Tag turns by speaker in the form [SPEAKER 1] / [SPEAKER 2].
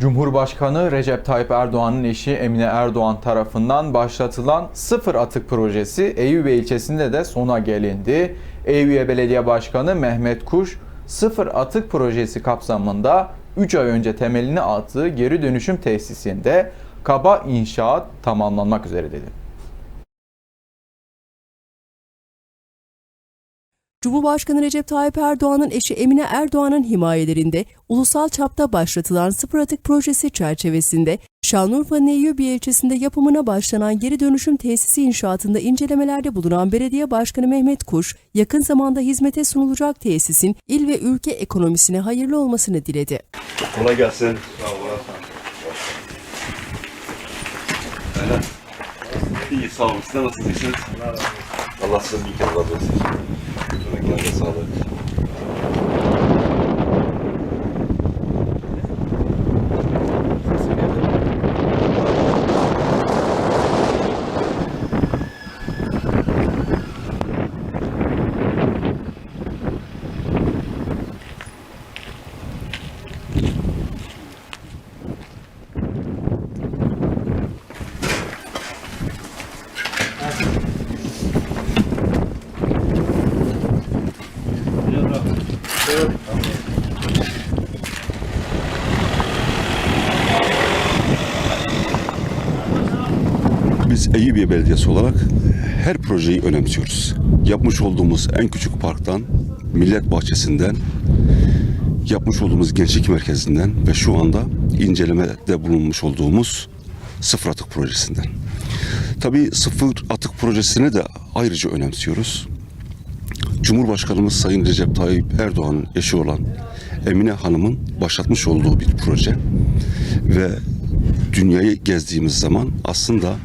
[SPEAKER 1] Cumhurbaşkanı Recep Tayyip Erdoğan'ın eşi Emine Erdoğan tarafından başlatılan sıfır atık projesi Eyüp ilçesinde de sona gelindi. Eyüp Belediye Başkanı Mehmet Kuş sıfır atık projesi kapsamında 3 ay önce temelini attığı geri dönüşüm tesisinde kaba inşaat tamamlanmak üzere dedi.
[SPEAKER 2] Cumhurbaşkanı Recep Tayyip Erdoğan'ın eşi Emine Erdoğan'ın himayelerinde ulusal çapta başlatılan sıfır atık projesi çerçevesinde Şanlıurfa'nın Eyyubi ilçesinde yapımına başlanan geri dönüşüm tesisi inşaatında incelemelerde bulunan Belediye Başkanı Mehmet Kuş, yakın zamanda hizmete sunulacak tesisin il ve ülke ekonomisine hayırlı olmasını diledi.
[SPEAKER 3] Kolay gelsin. Aynen. İyi sağ olun. Siz de nasılsınız? Allah sizin bir kere razı olsun. Yüreklerde sağlık. Biz Eyüpiye Belediyesi olarak her projeyi önemsiyoruz. Yapmış olduğumuz en küçük parktan, millet bahçesinden, yapmış olduğumuz gençlik merkezinden ve şu anda incelemede bulunmuş olduğumuz sıfır atık projesinden. Tabii sıfır atık projesini de ayrıca önemsiyoruz. Cumhurbaşkanımız Sayın Recep Tayyip Erdoğan'ın eşi olan Emine Hanım'ın başlatmış olduğu bir proje. Ve dünyayı gezdiğimiz zaman aslında